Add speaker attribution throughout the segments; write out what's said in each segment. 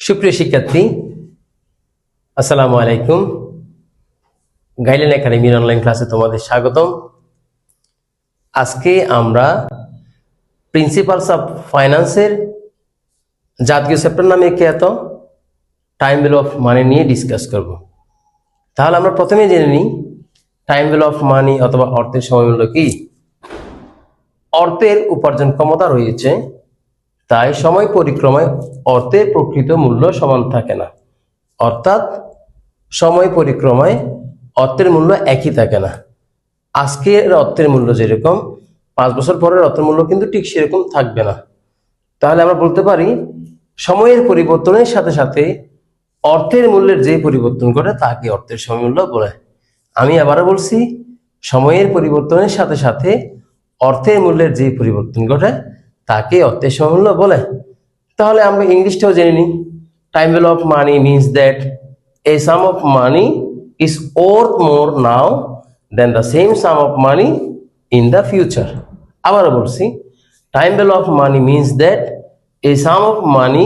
Speaker 1: সুপ্রিয় শিক্ষার্থী, আসসালামু আলাইকুম। গাইডলাইন একাডেমির অনলাইন ক্লাসে তোমাদের স্বাগতম। আজকে আমরা প্রিন্সিপালস অফ ফাইন্যান্সের জাতীয় চ্যাপ্টার নামে কে এত টাইম ভ্যালু অফ মানি নিয়ে ডিসকাস করব। তাহলে আমরা প্রথমে জেনে নিই টাইম ভ্যালু অফ মানি অথবা অর্থের সময়মূল্য কি? অর্থের উপার্জন ক্ষমতা রয়েছে। তাই সময় পরিক্রমায় অর্থের প্রকৃত মূল্য সমান থাকে না। অর্থাৎ সময় পরিক্রমায় অর্থের মূল্য একই থাকে না। আজকের অর্থের মূল্য যেরকম, পাঁচ বছর পরের অর্থের মূল্য কিন্তু ঠিক সেরকম থাকবে না। তাহলে আমরা বলতে পারি, সময়ের পরিবর্তনের সাথে সাথে অর্থের মূল্যের যে পরিবর্তন ঘটে, তাকে অর্থের সময়মূল্য বলে। আমি আবারও বলছি, সময়ের পরিবর্তনের সাথে সাথে অর্থের মূল্যের যে পরিবর্তন ঘটে তাকে অর্থের সময়মূল্য বলে। তাহলে আমরা ইংলিশটাও জেনে নিই। Time value of money means that a sum of money is worth more now than the same sum of money in the future আবার বলছি time value of money means that a sum of money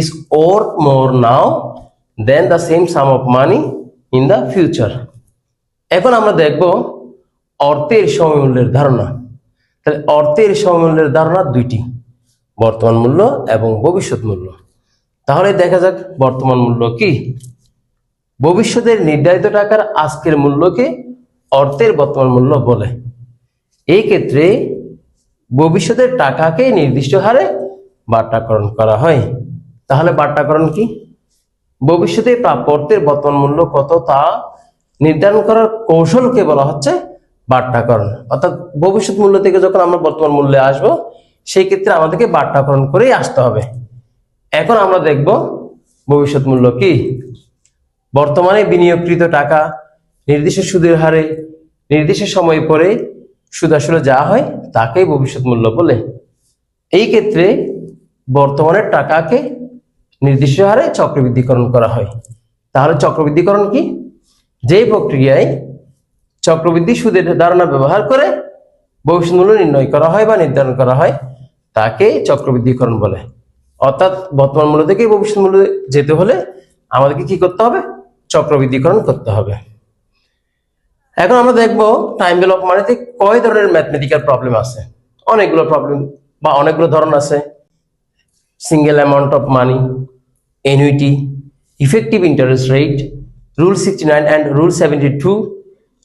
Speaker 1: is worth more now than the same sum of money in the future এখন আমরা দেখব অর্থের সময়মূল্যের ধারণা। তাহলে অর্থের সমমূল্যের ধারণা দুইটি, বর্তমান মূল্য এবং ভবিষ্যৎ মূল্য। তাহলে দেখা যাক বর্তমান মূল্য কি। ভবিষ্যতের নির্ধারিত টাকার আজকের মূল্যকে অর্থের বর্তমান মূল্য বলে। এই ক্ষেত্রে ভবিষ্যতের টাকাকে নির্দিষ্ট হারে বাট্টাকরণ করা হয়। তাহলে বাট্টাকরণ কি? ভবিষ্যতে প্রাপ্য অর্থের বর্তমান মূল্য কত তা নির্ধারণ করার কৌশলকে বলা হচ্ছে বাট্টাকরণ অর্থাৎ ভবিষ্যৎ মূল্য থেকে যখন আমরা বর্তমান মূল্যে আসব, সেই ক্ষেত্রে আমাদেরকে বাট্টাকরণ করেই আসতে হবে। এখন আমরা দেখব ভবিষ্যৎ মূল্য কি। বর্তমানে বিনিয়োগকৃত টাকা নির্দিষ্ট সুদের হারে, নির্দিষ্ট সময় পরে সুদ আসলে যা হয়, তাকেই ভবিষ্যৎ মূল্য বলে। এই ক্ষেত্রে বর্তমানের টাকাকে নির্দিষ্ট হারে চক্রবৃদ্ধিকরণ করা হয়। তাহলে চক্রবৃদ্ধিকরণ কি? যেই প্রক্রিয়ায় চক্রবৃদ্ধি সুদের ধারণা ব্যবহার করে ভবিষ্যৎ মূল্য নির্ণয় করা হয় বা নির্ধারণ করা হয়, তাকে চক্রবৃদ্ধিকরণ বলে। অর্থাৎ বর্তমান মূল্য থেকে ভবিষ্যৎ মূল্য যেতে হলে আমাদেরকে কি করতে হবে? চক্রবৃদ্ধিকরণ করতে হবে। এখন আমরা দেখব টাইম ভ্যালু অফ মানিতে কয় ধরনের ম্যাথমেটিক্যাল প্রবলেম আছে। অনেকগুলো প্রবলেম বা অনেকগুলো ধরন আছে। Single amount of money annuity effective interest rate rule sixty nine and rule seventy two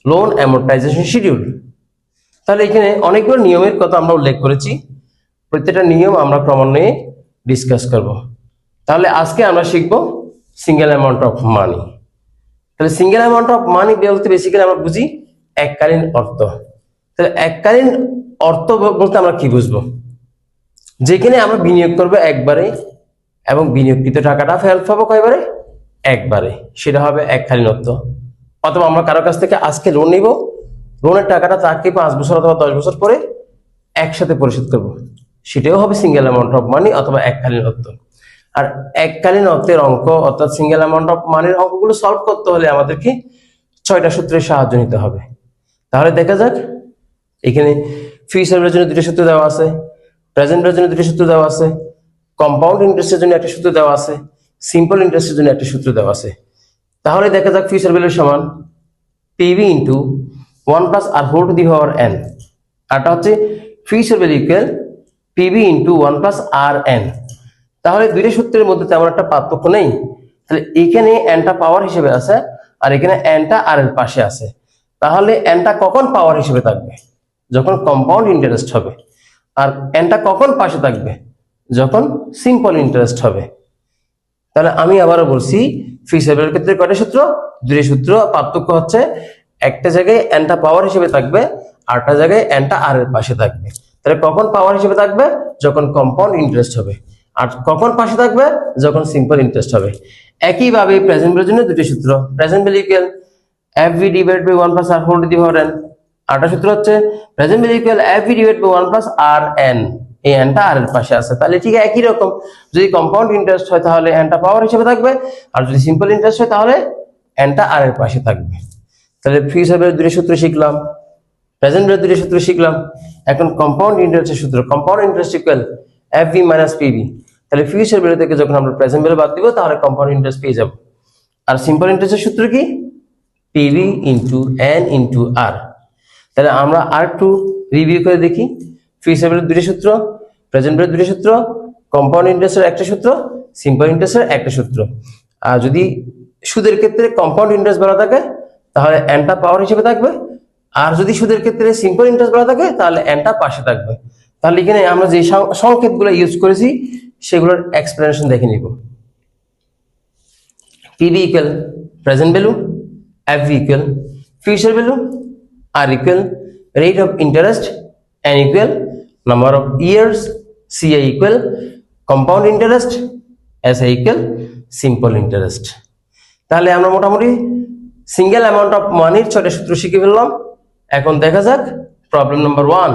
Speaker 1: loan amortization schedule তাহলে এখানে অনেকগুলো নিয়মের কথা আমরা উল্লেখ করেছি। প্রত্যেকটা নিয়ম আমরা ক্রমান্বয়ে ডিসকাস করব। তাহলে আজকে আমরা শিখব সিঙ্গেল অ্যামাউন্ট অফ মানি তাহলে সিঙ্গেল অ্যামাউন্ট অফ মানি বলতে বেসিক্যালি আমরা বুঝি এককালীন অর্থ। তাহলে এককালীন অর্থ বলতে আমরা কি বুঝব? যেখানে আমরা বিনিয়োগ করব একবারে এবং বিনিয়োগকৃত টাকাটা ফেরত পাবো কয়বারে? একবারে। সেটা হবে এককালীন অর্থ। অথবা আমরা কারও কাছ থেকে আজকে লোন নিব লোনের টাকাটা তাকে পাঁচ বছর অথবা দশ বছর পরে একসাথে পরিশোধ করব। সেটাও হবে সিঙ্গেল অ্যামাউন্ট অফ মানি অথবা এককালীন অর্থ। আর এককালীন অর্থের অঙ্ক অর্থাৎ সিঙ্গেল অ্যামাউন্ট অফ মানির অঙ্কগুলো সলভ করতে হলে আমাদেরকে ছয়টা সূত্রের সাহায্য নিতে হবে। তাহলে দেখা যাক, এখানে ফিউচারের জন্য দুটো সূত্র দেওয়া আছে প্রেজেন্টের জন্য দুটো সূত্র দেওয়া আছে কম্পাউন্ড ইন্টারেস্টের জন্য একটা সূত্র দেওয়া আছে সিম্পল ইন্টারেস্টের জন্য একটা সূত্র দেওয়া আছে। তাহলে দেখা যাক ফিউচার ভ্যালুর সমান PV into one plus R for to the power N আরটা হচ্ছে future value equal PV into one plus R N তাহলে দুইটা সূত্রের মধ্যে তেমন একটা পার্থক্য নেই। তাহলে এখানে এনটা পাওয়ার হিসেবে আছে আর এখানে এনটা আর এর পাশে আছে। তাহলে এনটা কখন পাওয়ার হিসেবে থাকবে? যখন কম্পাউন্ড ইন্টারেস্ট হবে। আর এনটা কখন পাশে থাকবে? যখন সিম্পল ইন্টারেস্ট হবে। তাহলে আমি আবারও বলছি ফিক্সেবলের ক্ষেত্রে কয়টা সূত্র? দুটি সূত্র। পার্থক্য হচ্ছে একটা জায়গায় এনটা পাওয়ার হিসেবে থাকবে আরটা জায়গায় এনটা আর এর পাশে থাকবে। তাহলে কখন পাওয়ার হিসেবে থাকবে? যখন কম্পাউন্ড ইন্টারেস্ট হবে। আর কখন পাশে থাকবে? যখন সিম্পল ইন্টারেস্ট হবে। একইভাবে প্রেজেন্ট ভ্যালুর জন্য দুটি সূত্র। Present value equal F V divide by one plus R for to the power N আরটা সূত্র হচ্ছে present value equal F V divide by one plus R N এই এনটা আর এর পাশে আছে। তাহলে ঠিক একই রকম। যদি কম্পাউন্ড ইন্টারেস্ট হয়, তাহলে এনটা পাওয়ার হিসেবে থাকবে। আর যদি সিম্পল ইন্টারেস্ট হয়, তাহলে এনটা আর এর পাশে থাকবে। তাহলে হিসাবে দুটি সূত্র শিখলাম। প্রেজেন্ট ভ্যালু দুটি সূত্র শিখলাম। এখন কম্পাউন্ড ইন্টারেস্টের সূত্র। Compound interest equal F V minus PV তাহলে ফিউচার ভ্যালু থেকে যখন আমরা প্রেজেন্ট ভ্যালু বাদ দিব, তাহলে কম্পাউন্ড ইন্টারেস্ট পেয়ে যাব। আর সিম্পল ইন্টারেস্টের সূত্র কি? PV into N into R তাহলে আমরা আর টু রিভিউ করে দেখি। ফিউচার ভ্যালু দুটো সূত্র। প্রেজেন্ট ভ্যালু দুটো সূত্র কম্পাউন্ড ইন্টারেস্টের একটা সূত্র সিম্পল ইন্টারেস্টের একটা সূত্র। আর যদি সুদের ক্ষেত্রে কম্পাউন্ড ইন্টারেস্ট বলা থাকে তাহলে এনটা পাওয়ার হিসেবে থাকবে। আর যদি সুদের ক্ষেত্রে সিম্পল ইন্টারেস্ট বলা থাকে তাহলে এনটা পাশে থাকবে। তাহলে এখানে আমরা যে সং- সংকেতগুলো ইউজ করেছি সেগুলোর এক্সপ্লেনেশন দেখে নিব। PV equal present value, FV equal future value, R equal rate of interest, N equal number of years, CI equal compound interest, SI equal simple interest. তাহলে আমরা মোটামুটি সিঙ্গেল অ্যামাউন্ট অফ মানির ছয়টা সূত্র শিখে ফেললাম। এখন দেখা যাক problem number one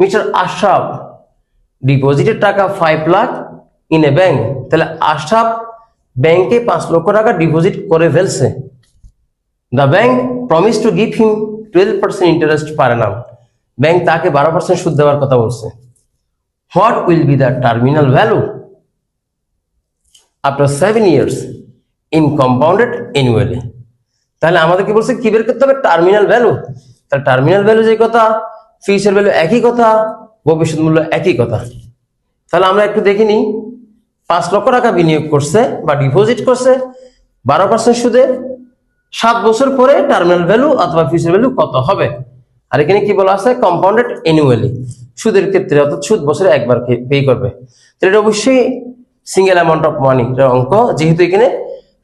Speaker 1: mister Ashraf ডিপোজিটের টাকা five lakh in a bank তাহলে আশরাফ ব্যাংকে পাঁচ লক্ষ টাকা ডিপোজিট করে ফেলছে। The bank promise to give him twelve percent interest পারে না ব্যাংক তাকে বারো পার্সেন্ট সুদ দেওয়ার কথা বলছে। What will be the terminal value? After seven years in compounded annually তাহলে আমাদেরকে বলছে? কি বের করতে হবে? Terminal value. তাহলে টার্মিনাল ভ্যালু যে কথা ফিউচার ভ্যালু একই কথা, ভবিষ্যৎ মূল্য একই কথা। তাহলে আমরা একটু দেখে নিই। পাঁচ লক্ষ টাকা বিনিয়োগ করছে বা ডিপোজিট করছে, বারো পার্সেন্ট সুদে সাত বছর পরে টার্মিনাল ভ্যালু অথবা ফিউচার ভ্যালু কত হবে? আর এখানে কি বলা আছে? কম্পাউন্ডেড অ্যানুয়ালি সুদের ক্ষেত্রে, অর্থাৎ সুদ বছরে একবার পে করবে। তাহলে এটা অবশ্যই সিঙ্গেল অ্যামাউন্ট অফ মানি অঙ্ক। যেহেতু এখানে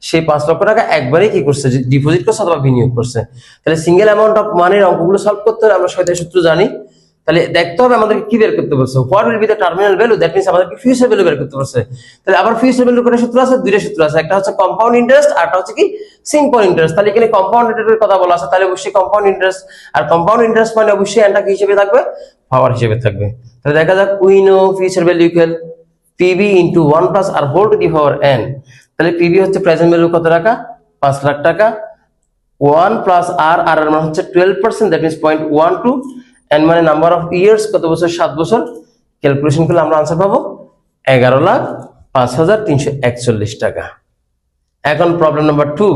Speaker 1: সেই পাঁচ লক্ষ টাকা একবারেই কি করছে? ডিপোজিট করছে অথবা বিনিয়োগ করছে। তাহলে সিঙ্গেল অ্যামাউন্ট অফ মানির অঙ্কগুলো সলভ করতে হলে আমরা সহায়তা সূত্র জানি। তাহলে দেখতে হবে আমাদেরকে কি বের করতে বলছে। What will be the terminal value that means আমাদেরকে ফিউচার ভ্যালু বের করতে বলছে। তাহলে আবার ফিউচার ভ্যালু করে সূত্র আছে? দুইটা সূত্র আছে। একটা হচ্ছে কম্পাউন্ড ইন্টারেস্ট আর একটা হচ্ছে কি? সিম্পল ইন্টারেস্ট তাহলে এখানে কম্পাউন্ড ইন্টারেস্টের কথা বলা আছে। তাহলে অবশ্যই কম্পাউন্ড ইন্টারেস্ট আর কম্পাউন্ড ইন্টারেস্ট মানে অবশ্যই এনটা কি হিসেবে থাকবে? পাওয়ার হিসেবে থাকবে। তাহলে দেখা যাক। We know future value equal PV into one plus R whole to the power N তাহলে পিবি হচ্ছে প্রেজেন্ট ভ্যালু কত টাকা? পাঁচ লাখ টাকা। ওয়ান প্লাস আর আর এর মানে হচ্ছে twelve percent that means point one two N মানে নাম্বার অফ ইয়ার্স কত বছর? সাত বছর? ক্যালকুলেশন করলে আমরা আনসার পাবো এগারো লাখ পাঁচ হাজার তিনশো একচল্লিশ টাকা। এখন problem number two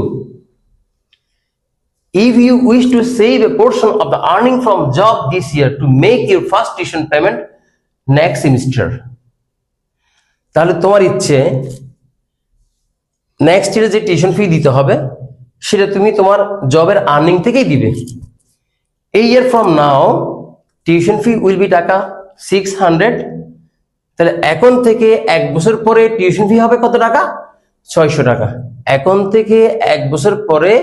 Speaker 1: If you wish to save a portion of the earning from job this year to make your first tuition payment next semester, তাহলে তোমার ইচ্ছে নেক্সট ইয়ারে যে টিউশন ফি দিতে হবে সেটা তুমি তোমার জবের আর্নিং থেকেই দিবে। এই year from now tuition fee will be টাকা সিক্স হান্ড্রেড তাহলে এখন থেকে এক বছর পরে টিউশন ফি হবে কত টাকা? ছয়শো টাকা। এখন থেকে এক বছর পরে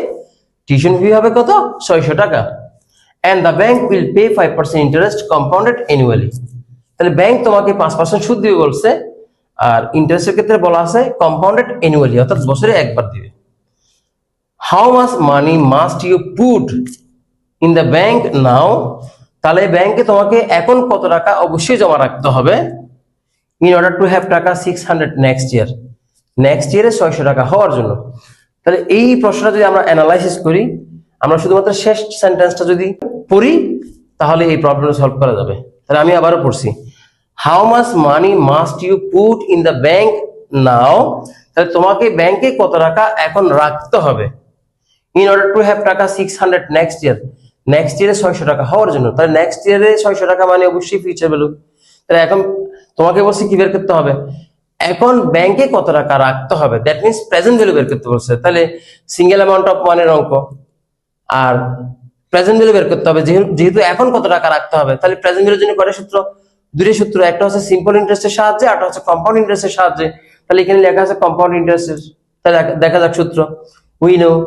Speaker 1: টিউশন ফি হবে কত? ছয়শো টাকা। And the bank will pay five percent interest compounded annually তাহলে ব্যাংক তোমাকে পাঁচ পার্সেন্ট সুদ দিবে বলছে, আর ইন্টারেস্টের ক্ষেত্রে বলা আছে কম্পাউন্ডেড অ্যানুয়ালি অর্থাৎ বছরে একবার দিবে। How much money must you put in the bank now তাহলে ব্যাংকে তোমাকে এখন কত টাকা অবশ্যই জমা রাখতে হবে? ইন অর্ডার টু হ্যাভ টাকা six hundred next year next ইয়ারে ছয়শো টাকা হওয়ার জন্য। তাহলে এই প্রশ্নটা যদি আমরা অ্যানালাইসিস করি, আমরা শুধুমাত্র শেষ সেন্টেন্সটা যদি পড়ি, তাহলে এই প্রবলেমটা সলভ করা যাবে। তাহলে আমি আবারও পড়ছি। How much money must you put in the bank now তাহলে তোমাকে ব্যাংকে কত টাকা এখন রাখতে হবে? ইন অর্ডার টু হ্যাভ টাকা six hundred next year next ইয়ারে ছয়শো টাকা হওয়ার জন্য। তাহলে নেক্সট ইয়ারে ছয়শো টাকা মানে অবশ্যই ফিউচার ভ্যালু তাহলে এখন তোমাকে বলছি কি বের করতে হবে? এখন ব্যাংকে কত টাকা রাখতে হবে? দ্যাট মিনস প্রেজেন্ট ভ্যালু বের করতে বলছে। তাহলে সিঙ্গেল অ্যামাউন্ট অফ মানের অঙ্ক। আর প্রেজেন্ট ভ্যালু বের করতে হবে। যেহেতু- এখন কত টাকা রাখতে হবে? তাহলে প্রেজেন্ট ভ্যালুর জন্য কয়টা সূত্র। দুটো সূত্র, একটা হচ্ছে সিম্পল ইন্টারেস্টের সাহায্যে একটা হচ্ছে কম্পাউন্ড ইন্টারেস্টের সাহায্যে। তাহলে এখানে লেখা আছে কম্পাউন্ড ইন্টারেস্টের তাহলে দেখা যাক সূত্র। We know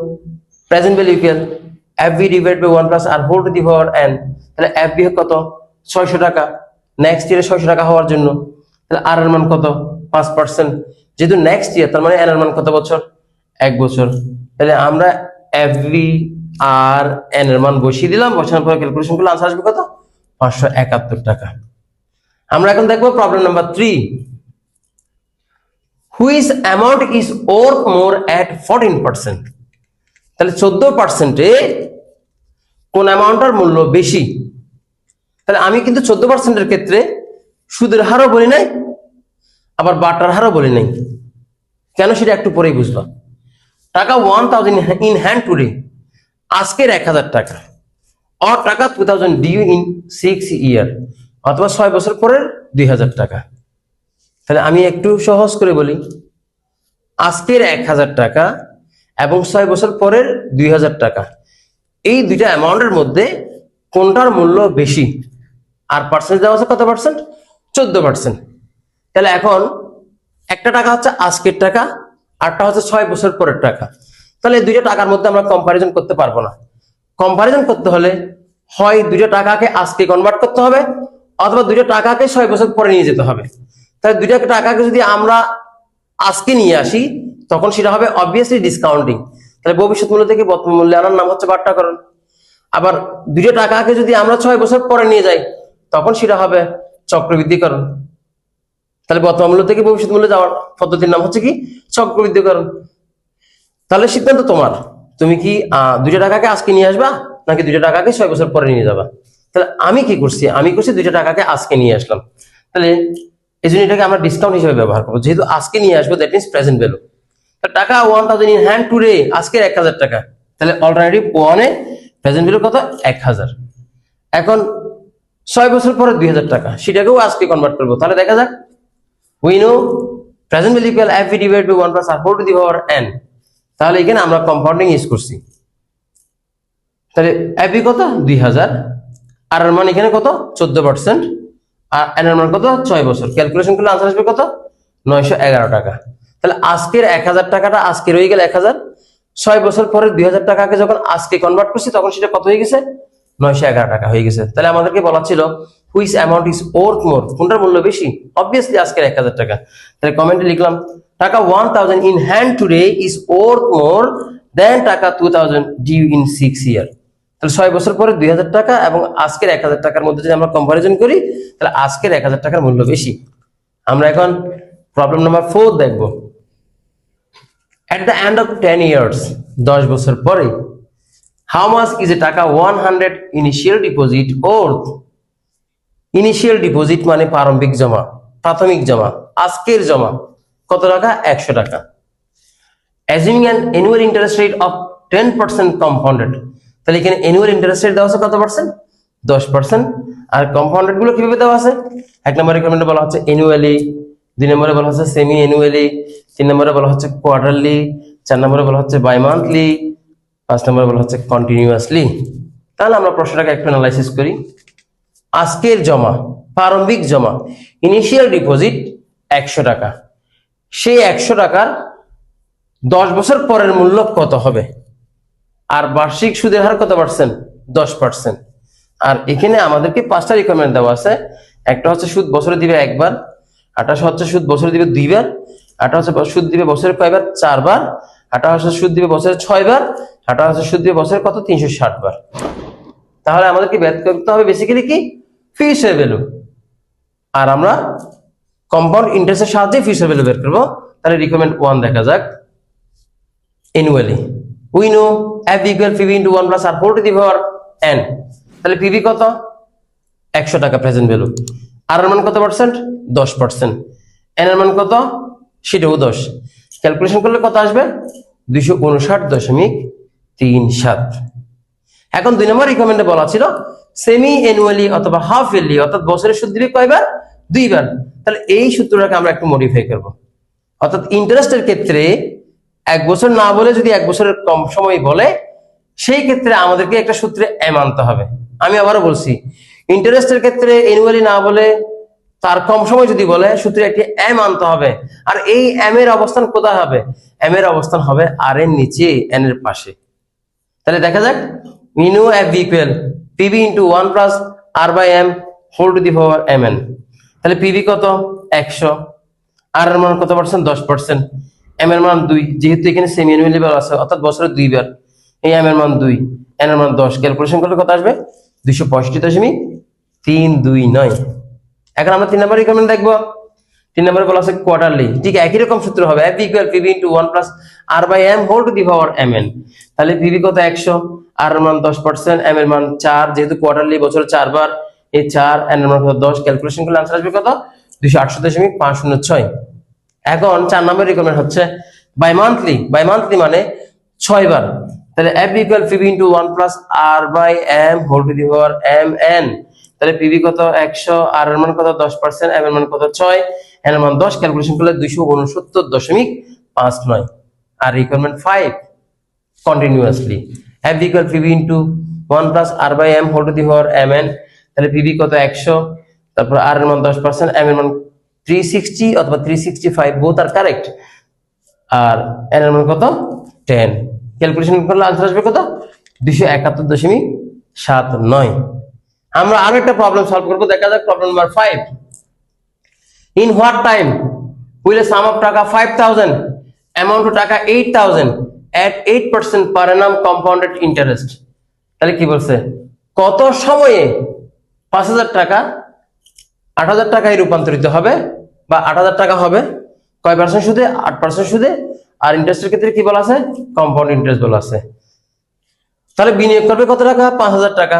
Speaker 1: present value equal F V divide by one plus R whole to the power N তাহলে এফ বি কত? ছয়শো টাকা। নেক্সট ইয়ারে ছয়শো টাকা হওয়ার জন্য। তাহলে আর এর মান কত? পাঁচ পার্সেন্ট যেহেতু নেক্সট ইয়ার তার মানে এন এর মান কত বছর? এক বছর। তাহলে আমরা এফ বি আর এন এর মান বসিয়ে দিলাম। বসানোর পরে ক্যালকুলেশন করলে আনসার আসবে কত? পাঁচশো একাত্তর টাকা। আমরা এখন দেখব problem number three which amount is worth more at fourteen percent তাহলে চোদ্দ পার্সেন্টে কোন অ্যামাউন্টটার মূল্য বেশি? তাহলে আমি কিন্তু চোদ্দ পার্সেন্টের ক্ষেত্রে সুদের হারও বলি নাই, আবার বাটার হারও বলি নাই। কেন সেটা একটু পরেই বুঝবা টাকা one thousand in hand today আজকের এক হাজার টাকা। অর টাকা two thousand due in six year অথবা ছয় বছর পরের দুই হাজার টাকা। তাহলে আমি একটু সহজ করে বলি, আজকের এক হাজার টাকা এবং ছয় বছর পরের দুই হাজার টাকা। এই দুইটা অ্যামাউন্টের মধ্যে কোনটার মূল্য বেশি? আর পার্সেন্ট দেওয়া আছে কত পার্সেন্ট চোদ্দ পার্সেন্ট তাহলে এখন একটা টাকা হচ্ছে আজকের টাকা, আরটা হচ্ছে ছয় বছর পরের টাকা। তাহলে এই দুইটা টাকার মধ্যে আমরা কম্পারিজন করতে পারব না। কম্পারিজন করতে হলে হয় দুইটা টাকাকে আজকে কনভার্ট করতে হবে, অথবা দুইটা টাকাকে ছয় বছর পরে নিয়ে যেতে হবে। তাহলে দুইটা টাকাকে যদি আমরা আজকে নিয়ে আসি, তখন সেটা হবে অবভিয়াসলি ডিসকাউন্টিং তাহলে ভবিষ্যৎ মূল্য থেকে বর্তমান মূল্যে আনার নাম হচ্ছে বাট্টাকরণ। আবার দুইটা টাকাকে যদি আমরা ছয় বছর পরে নিয়ে যাই, তখন সেটা হবে চক্রবৃদ্ধিকরণ। তাহলে বর্তমান মূল্য থেকে ভবিষ্যৎ মূল্যে যাওয়ার পদ্ধতির নাম হচ্ছে কি? চক্রবৃদ্ধিকরণ। তাহলে সিদ্ধান্ত তোমার। তুমি কি দুইটা টাকাকে আজকে নিয়ে আসবা, নাকি দুইটা টাকাকে ছয় বছর পরে নিয়ে যাবা? তাহলে আমি কি করছি? আমি করছি দুইটা টাকাকে আজকে নিয়ে আসলাম। তাহলে এই জন্য এটাকে আমরা ডিসকাউন্ট হিসেবে ব্যবহার করব। যেহেতু আজকে নিয়ে আসব দ্যাট মিনস প্রেজেন্ট ভ্যালু টাকা one thousand in hand today আজকের এক হাজার টাকা। তাহলে অল্টারনেটিভ ওয়ানে প্রেজেন্ট ভ্যালু কত? এক হাজার। এখন ছয় বছর পরে দুই হাজার টাকা, সেটাকেও আজকে কনভার্ট করব। তাহলে দেখা যাক। We know present value equal F divide by one plus R four to the power N তাহলে এখানে আমরা কম্পাউন্ডিং ইউজ করছি। তাহলে এফি কত? দুই হাজার। আর মান এখানে কত? চোদ্দ পার্সেন্ট আর এন এর মান কত? ছয় বছর। ক্যালকুলেশন করলে আনসার আসবে কত? নয়শো এগারো টাকা। তাহলে আজকের এক হাজার টাকাটা আজকে রয়ে গেল এক হাজার। ছয় বছর পরে দুই হাজার টাকাকে যখন আজকে কনভার্ট করছি, তখন সেটা কত হয়ে গেছে? নয়শো এগারো টাকা হয়ে গেছে। তাহলে আমাদেরকে বলা ছিল হুইস অ্যামাউন্ট ইজ ওর্থ মোর কোনটার মূল্য বেশি? অবভিয়াসলি আজকের এক হাজার টাকা। তাহলে কমেন্টে লিখলাম, টাকা one thousand in hand today is worth more than টাকা two thousand due in six year তাহলে ছয় বছর পরে দুই হাজার টাকা এবং আজকের এক হাজার টাকার মধ্যে যদি আমরা কম্পারিজন করি, তাহলে আজকের এক হাজার টাকার মূল্য বেশি। আমরা এখন প্রবলেম নাম্বার ফোর দেখব। At the end of ten years দশ বছর পরে হাউ মাস ইজ এ টাকা one hundred initial deposit worth initial deposit মানে প্রারম্ভিক জমা, প্রাথমিক জমা, আজকের জমা, কত টাকা? একশো টাকা। Assuming an annual interest rate of ten percent compounded তাহলে এখানে অ্যানুয়াল ইন্টারেস্ট রেট দেওয়া আছে কত পার্সেন্ট দশ পার্সেন্ট আর কম্পাউন্ডেডগুলো কীভাবে দেওয়া আছে? এক নম্বর রিকমেন্ডে বলা হচ্ছে অ্যানুয়ালি দুই নম্বরে বলা হচ্ছে সেমি অ্যানুয়ালি তিন নম্বরে বলা হচ্ছে কোয়ার্টারলি চার নম্বরে বলা হচ্ছে বাই মান্থলি পাঁচ নম্বরে বলা হচ্ছে কন্টিনিউয়াসলি তাহলে আমরা প্রশ্নটাকে একটু অ্যানালাইসিস করি। আজকের জমা, প্রারম্ভিক জমা ইনিশিয়াল ডিপোজিট একশো টাকা। সেই একশো টাকার দশ বছর পরের মূল্য কত হবে? আর বার্ষিক সুদের হার কত পার্সেন্ট দশ পার্সেন্ট আর এখানে আমাদেরকে পাঁচটা রিকোয়ারমেন্ট দেওয়া আছে। একটা হচ্ছে সুদ বছরে দিবে একবার আটা হচ্ছে সুদ বছরে দিবে দুইবার আটা হচ্ছে সুদ দিবে বছরে কয়বার? চারবার আটা হচ্ছে সুদ দিবে বছরে ছয়বার আটা হচ্ছে সুদ দিবে বছরে কত? তিনশো ষাট বার তাহলে আমাদেরকে ব্যাত করতে হবে বেসিক্যালি কি? ফিউচার ভ্যালু আর আমরা কম্পাউন্ড ইন্টারেস্টের সাহায্যে ফিউচার ভ্যালু বের করব। তাহলে রিকমেন্ড ওয়ান দেখা যাক। Annually we know f equal pv into 1 plus r 4 to the power n. তাহলে pv কত? একশো টাকা প্রেজেন্ট ভ্যালু আর এর মান কত পার্সেন্ট দশ পার্সেন্ট এন এর মান কত? সেটাও দশ। ক্যালকুলেশন করলে কত আসবে? দুইশো উনষাট দশমিক তিন সাত। এখন দুই নম্বর রিকমেন্ডে বলা ছিল সেমি অ্যানুয়ালি অথবা হাফ ইয়ারলি অর্থাৎ বছরের সুদ দিবে কয়বার? দুইবার। তাহলে এই সূত্রটাকে আমরা একটু মডিফাই করব। অর্থাৎ ইন্টারেস্টের ক্ষেত্রে এক বছর না বলে যদি এক বছরের কম সময় বলে, সেই ক্ষেত্রে আমাদেরকে একটা সূত্রে এম আনতে হবে। আমি আবারও বলছি ইন্টারেস্টের ক্ষেত্রে এনুয়ালি না বলে, তার কম সময় যদি বলে, সূত্রে একটি এম আনতে হবে। আর এই এম এর অবস্থান কোথায় হবে? এম এর অবস্থান হবে আর এর নিচে এন এর পাশে। তাহলে দেখা যাক Minu F equal PV into one plus R by M whole to the power M N তাহলে পিবি কত? একশো। আর এর মান কত পার্সেন্ট দশ পার্সেন্ট এম এর মান দুই। যেহেতু এখানে সেমি অ্যানুয়ালি আছে, অর্থাৎ বছরে দুইবার। এই এম এর মান দুই এন এর মান দশ। ক্যালকুলেশন করলে কত আসবে? দুইশো পঁয়ষট্টি দশমিক তিন দুই নয়। এখন আমরা তিন নম্বর রিকমেন্ড দেখব। তিন নম্বরে বলা আছে কোয়ার্টারলি ঠিক একই রকম সূত্র হবে। F equal PV into one plus R by M whole to the power M N তাহলে পিবি কত? একশো। আর মান দশ পার্সেন্ট এম এর মান চার। যেহেতু কোয়ার্টারলি বছরে চারবার, এই চার এন এর মান দশ। ক্যালকুলেশন করলে আনসার আসবে কত? দুইশো আটশো দশমিক পাঁচ শূন্য ছয়। এখন চার নম্বর রিকোয়ারমেন্ট হচ্ছে বাই মান্থলি বাই মান্থলি মানে ছয় বার তাহলে F equal PV into one plus R by M whole to the power M N তাহলে পিবি কত? একশো আর এর মান কত? দশ পার্সেন্ট এম এর মান কত? ছয়। এন এর মান দশ ক্যালকুলেশন করলে দুইশো উনসত্তর দশমিক পাঁচ নয়। আর requirement five continuously F equal PV into one plus R by M whole to the power M N তাহলে পিবি কত? একশো। তারপর আর এর মান দশ পার্সেন্ট এম এর মান থ্রি সিক্সটি অথবা three sixty five both are correct R কত? টেন ক্যালকুলেশন করলে একাত্তর দশমিক সাত নয়। আমরা প্রবলেম সলভ করব, দেখা যাক problem five in time will টাকা ফাইভ অ্যামাউন্ট টাকা eight eight percent per annum compounded interest তাহলে কি বলছে? কত সময়ে পাঁচ হাজার টাকা আট হাজার টাকায় রূপান্তরিত হবে বা আট হাজার টাকা হবে। কয় পার্সেন্ট সুদে? আট পার্সেন্ট সুদে। আর ইন্টারেস্টের ক্ষেত্রে কি বলা আছে? কম্পাউন্ড ইন্টারেস্ট বলা আছে। তাহলে বিনিয়োগ করবে কত টাকা? পাঁচ হাজার টাকা।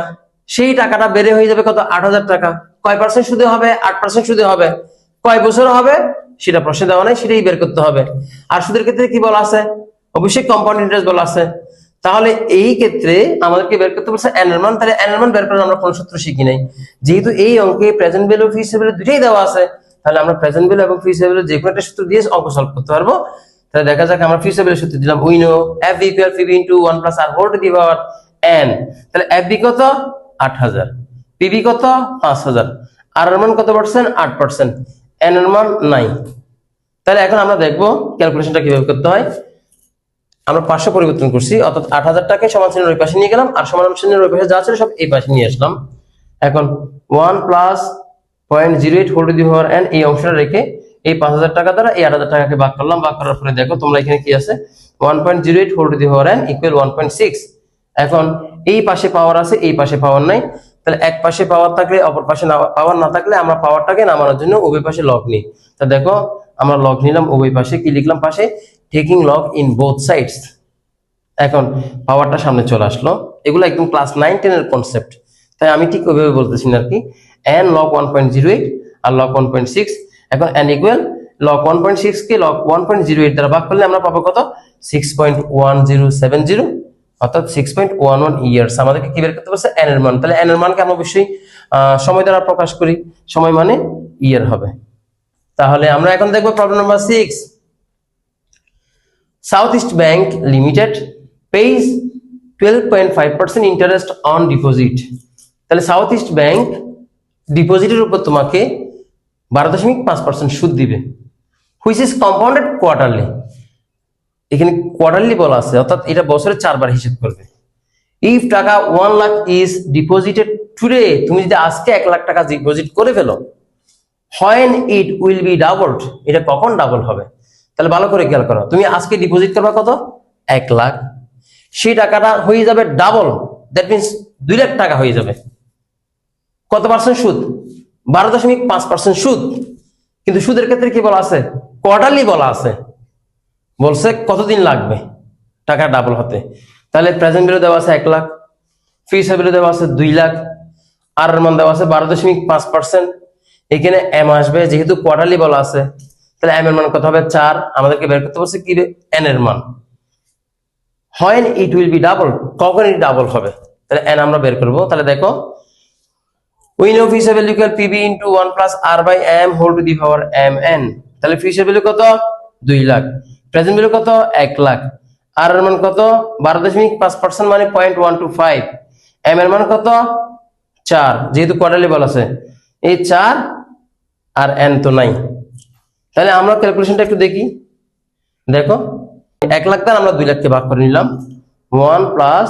Speaker 1: সেই টাকাটা বেড়ে হয়ে যাবে কত? আট হাজার টাকা। কয় পার্সেন্ট সুদে হবে? আট পার্সেন্ট সুদে হবে। কয় বছর হবে? সেটা প্রশ্নে দেওয়া নাই, সেটাই বের করতে হবে। আর সুদের ক্ষেত্রে কি বলা আছে? অবশ্যই কম্পাউন্ড ইন্টারেস্ট বলা আছে। তাহলে এই ক্ষেত্রে আমাদেরকে বের করতে বলছে অ্যানারমান তাহলে অ্যানারমান বের করার আমরা কোন সূত্র শিখি নাই। যেহেতু এই অঙ্কে প্রেজেন্ট ভ্যালু ফিস ভ্যালু দুটোই দেওয়া আছে, তাহলে আমরা প্রেজেন্ট ভ্যালু এবং ফিস ভ্যালু যে কোনো একটা সূত্র দিয়ে অঙ্ক সলভ করতে পারব। তাহলে দেখা যাক আমরা ফিস ভ্যালু সূত্র দিলাম। We know F equal PV into 1 plus R whole to the power N তাহলে এফ বি কত? 8000 পিবি কত? 5000 আর এর মান কত পার্সেন্ট 8 পার্সেন্ট এন নাই তাহলে এখন আমরা দেখব ক্যালকুলেশনটা কীভাবে করতে হয়। আমরা পাঁচশো পরিবর্তন করছি, অর্থাৎ আট হাজার টাকা সমান শ্রেণির ওই পাশে নিয়ে গেলাম, আর সমান শ্রেণির ওই পাশে যা ছিল সব এই পাশে নিয়ে আসলাম। এখন one plus point zero eight whole the power N এই অংশটা রেখে এই পাঁচ হাজার টাকা দ্বারা এই আট হাজার টাকাকে ভাগ করলাম, ভাগ করার পরে দেখো তোমরা এখানে কি আছে? One point zero eight whole the power N equal one point six এখন এই পাশে পাওয়ার আছে, এই পাশে পাওয়ার নাই। তাহলে এক পাশে পাওয়ার থাকলে, অপর পাশে পাওয়ার না থাকলে আমরা পাওয়ারটাকে নামানোর জন্য উভয় পাশে লগ নিই। তা দেখো, আমরা লগ নিলাম উভয় পাশে, কি লিখলাম পাশে? Taking log in both sides এখন পাওয়ারটা সামনে চলে আসলো। এগুলো একদম ক্লাস নাইন টেনের কনসেপ্ট তাই আমি ঠিক ওইভাবে বলতেছি না আর কি। N log one point zero eight আর লক ওয়ান পয়েন্ট সিক্স এখন N equal log one point six কে log one point zero eight দ্বারা ভাগ করলে আমরা পাবো কত? Six point one zero seven zero অর্থাৎ six point one one years আমাদেরকে কি বের করতে পারছে এন এর মান। তাহলে এন এর মানকে আমরা অবশ্যই সময় দ্বারা প্রকাশ করি। সময় মানে ইয়ার হবে। তাহলে আমরা এখন দেখব problem number six South East Bank Limited pays 12.5% interest on deposit. তাহলে সাউথ ইস্ট ব্যাংক ডিপোজিটের উপর তোমাকে বারো দশমিক পাঁচ পার্সেন্ট সুদ দিবে। হুইচ ইজ কম্পাউন্ডেড কোয়ার্টারলি এখানে কোয়ার্টারলি বলা আছে, অর্থাৎ এটা বছরে চারবার হিসেব করবে। ইফ টাকা one lakh is deposited today তুমি যদি আজকে এক লাখ টাকা ডিপোজিট করে ফেলো when it will be doubled এটা কখন ডাবল হবে? তাহলে ভালো করে খেয়াল করো। তুমি আজকে ডিপোজিট করবা কত? এক লাখ। সেই টাকাটা হয়ে যাবে ডাবল দ্যাট মিনস দুই লাখ টাকা হয়ে যাবে। কত পার্সেন্ট সুদ? বারো দশমিক পাঁচ পার্সেন্ট সুদ। কিন্তু সুদের ক্ষেত্রে কি বলা আছে? কোয়ার্টারলি বলা আছে। বলছে কতদিন লাগবে টাকা ডাবল হতে? তাহলে প্রেজেন্ট ভ্যালু দেওয়া আছে এক লাখ। ফিস ভ্যালু দেওয়া আছে দুই লাখ। আর মান দেওয়া আছে বারো দশমিক পাঁচ পার্সেন্ট এখানে এম আসবে, যেহেতু কোয়ার্টারলি বলা আছে। তাহলে এম এর মান কত হবে? চার। আমাদেরকে বের করতে বলছে কি এন এর মান। হয় ইট উইল বি ডাবল কখন এটি ডাবল হবে? তাহলে এন আমরা বের করব। তাহলে দেখো উইন অফ হিসাবে লিখল PV into one plus R by M whole to the power M N তাহলে ফিসের ভ্যালু কত? দুই লাখ। প্রেজেন্ট ভ্যালু কত? এক লাখ। আর এর মান কত? বারো দশমিক পাঁচ পার্সেন্ট মানে point one two five M এর মান কত? চার। যেহেতু কোয়ার্টারলি বলা আছে। এই চার আর এন তো নাই। তাহলে আমরা ক্যালকুলেশনটা একটু দেখি। দেখো, এক লাখ দ্বারা আমরা দুই লাখকে ভাগ করে নিলাম। ওয়ান প্লাস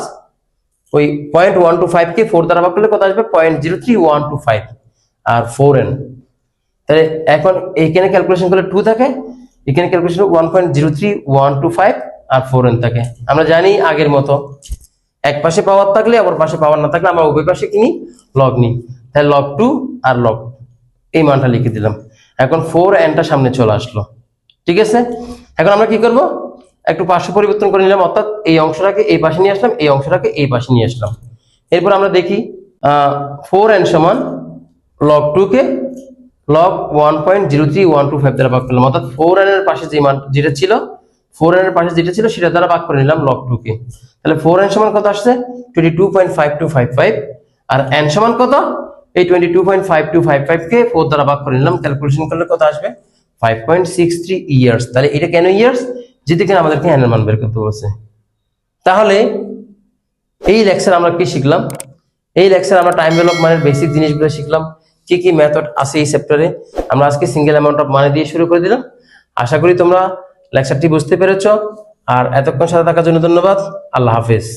Speaker 1: ওই পয়েন্ট ওয়ান টু ফাইভ কে ফোর দ্বারা ভাগ করলে কত আসবে? Point zero three one two five আর ফোর এন তাহলে এখন এইখানে ক্যালকুলেশন করলে টু থাকে, এখানে calculation one point zero three one two five আর ফোর এন থাকে। আমরা জানি আগের মতো। এক পাশে পাওয়ার থাকলে, অপর পাশে পাওয়ার না থাকলে আমরা উভয় পাশে কিনি লগ নিই। তাহলে লগ টু আর লগ এই মানটা লিখে দিলাম। এখন ফোর এনটা সামনে চলে আসলো। ঠিক আছে? এখন আমরা কি করব? একটু পার্শ্ব পরিবর্তন করে নিলাম, অর্থাৎ এই অংশটাকে এই পাশে নিয়ে আসলাম, এই অংশটাকে এই পাশে নিয়ে আসলাম। এরপর আমরা দেখি ফোর এন সমান লগ টু কে log one point zero three one two five দ্বারা ভাগ করলাম। অর্থাৎ ফোর এন এর পাশে যে মান, যেটা ছিল ফোর এন এর পাশে যেটা ছিল, সেটা দ্বারা ভাগ করে নিলাম লগ টু কে। তাহলে ফোর এন সমান কত আসছে? Twenty two point five two five five আর এন সমান কত? এই twenty two point five two five four দ্বারা ভাগ করে নিলাম ক্যালকুলেশন করলে কত আসবে? Five point six three years তাহলে এটা কেন ইয়ার্স যেতে কিনা আমাদেরকে এর মান বের করতে বলছে। তাহলে এই লেকচার আমরা কি শিখলাম? এই লেকচার আমরা টাইম ডেভেলপমেন্টের বেসিক জিনিসগুলো শিখলাম। কি কি মেথড আছে এই চ্যাপ্টারে আমরা আজকে সিঙ্গেল অ্যামাউন্ট অফ মানি দিয়ে শুরু করে দিলাম। আশা করি তোমরা লেকচারটি বুঝতে পেরেছ। আর এতক্ষণ সাথে থাকার জন্য ধন্যবাদ। আল্লাহ হাফেজ।